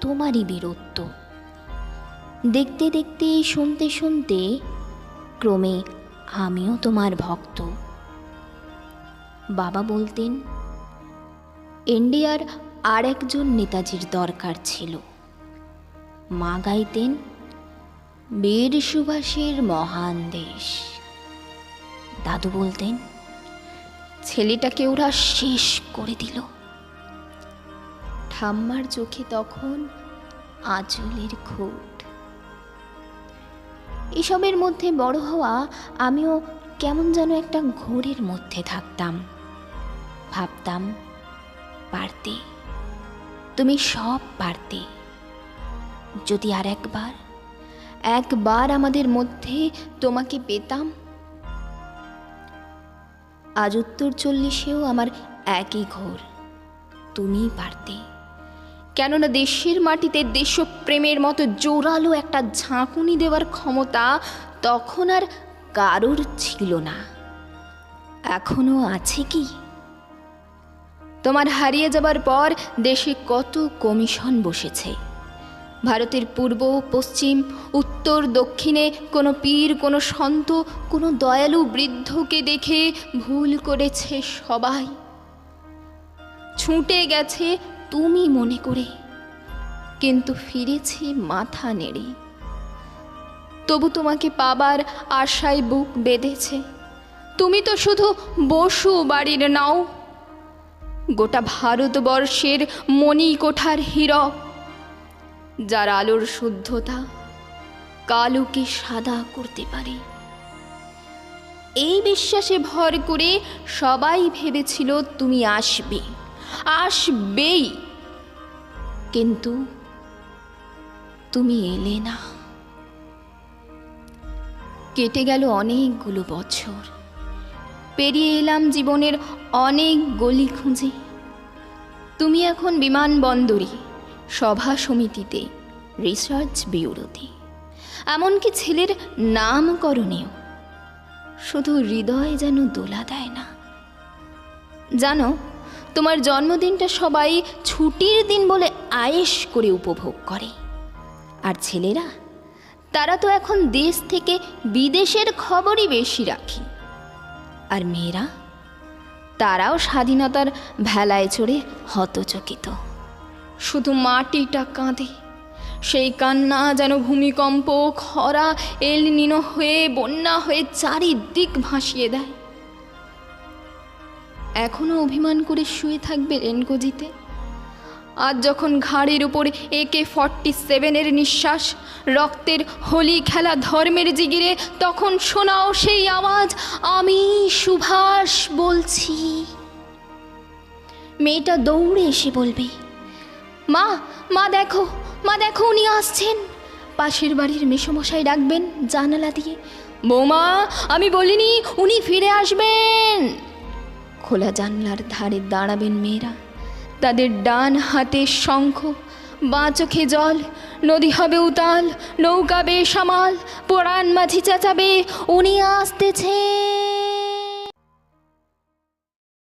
তোমারই বীরত্ব। দেখতে দেখতে, শুনতে শুনতে, ক্রমে আমিও তোমার ভক্ত। বাবা বলতেন ইন্ডিয়ার আর একজন নেতাজির দরকার ছিল। মা গাইতেন, বীর সুভাষের মহান দেশ। দাদু বলতেন, ছেলেটাকে ওরা শেষ করে দিল। ঠাম্মার চোখে তখন আঁচলের খুঁট। এসবের মধ্যে বড় হওয়া আমিও কেমন যেন একটা ঘোরের মধ্যে থাকতাম। ভাবতাম, পারতে। তুমি সব পারতে। যদি আর একবার একবার আমাদের মধ্যে তোমাকে পেতাম। আজ উত্তর চল্লিশেও আমার একই ঘোর, তুমিই পারতে। কেননা দেশের মাটিতে দেশপ্রেমের মতো জোরালো একটা ঝাঁকুনি দেওয়ার ক্ষমতা তখন আর কারোর ছিল না। এখনও আছে কি? তোমার হারিয়ে যাবার পর দেশে কত কমিশন বসেছে। ভারতের পূর্ব, পশ্চিম, উত্তর, দক্ষিণে কোনো পীর, কোনো সন্ত, কোনো দয়ালু বৃদ্ধকে দেখে ভুল করেছে সবাই। ছুটে গেছে তুমি মনে করে। কিন্তু ফিরেছি মাথা নেড়ে। তবু তোমাকে পাবার আশায় বুক বেঁধেছে। তুমি তো শুধু বসু বাড়ির নাও। গোটা ভারতবর্ষের মণিকোঠার হীরক, যার আলোর শুদ্ধতা কালোকে সাদা করতে পারে। এই বিশ্বাসে ভর করে সবাই ভেবেছিল তুমি আসবে। আসবেই। কিন্তু তুমি এলে না। কেটে গেল অনেকগুলো বছর। পেরিয়ে এলাম জীবনের অনেক গলি খুঁজে। তুমি এখন বিমানবন্দরে, সভা সমিতিতে, রিসার্চ ব্যুরোতে। এমনকি ছেলের নামকরণেও। শুধু হৃদয় যেন দোলা দেয় না। জানো তোমার জন্মদিনটা সবাই ছুটির দিন বলে আয়েস করে উপভোগ করে। আর ছেলেরা, তারা তো এখন দেশ থেকে বিদেশের খবরই বেশি রাখে। আর মেয়েরা, তারাও স্বাধীনতার ভেলায় চড়ে হতচকিত। শুধু মাটিটা কাঁদে, সেই কান্না যেন ভূমিকম্প, খরা এল নিনো হয়ে, বন্যা হয়ে চারিদিক ভাসিয়ে দেয়। এখনও অভিমান করে শুয়ে থাকবে রেনকোজিতে? আজ যখন ঘাড়ের উপরে একে ফর্টি সেভেনের নিঃশ্বাস, রক্তের হোলি খেলা ধর্মের জিগিরে, তখন শোনাও সেই আওয়াজ, আমি সুভাষ বলছি। মেয়েটা দৌড়ে এসে বলবে, মা মা দেখো মা দেখো, উনি আসছেন। পাশের বাড়ির মেসমশাই ডাকবেন জানালা দিয়ে, বৌমা, আমি বলিনি উনি ফিরে আসবেন। খোলা জানলার ধারে দাঁড়াবেন মেয়েরা। তাদের ডান হাতে শঙ্খ, বাঁ চোখে জল, নদী হবে উতাল, নৌকা বে সামাল পোড়ান মাঝি চেঁচাবে, উনি আসতেছেন।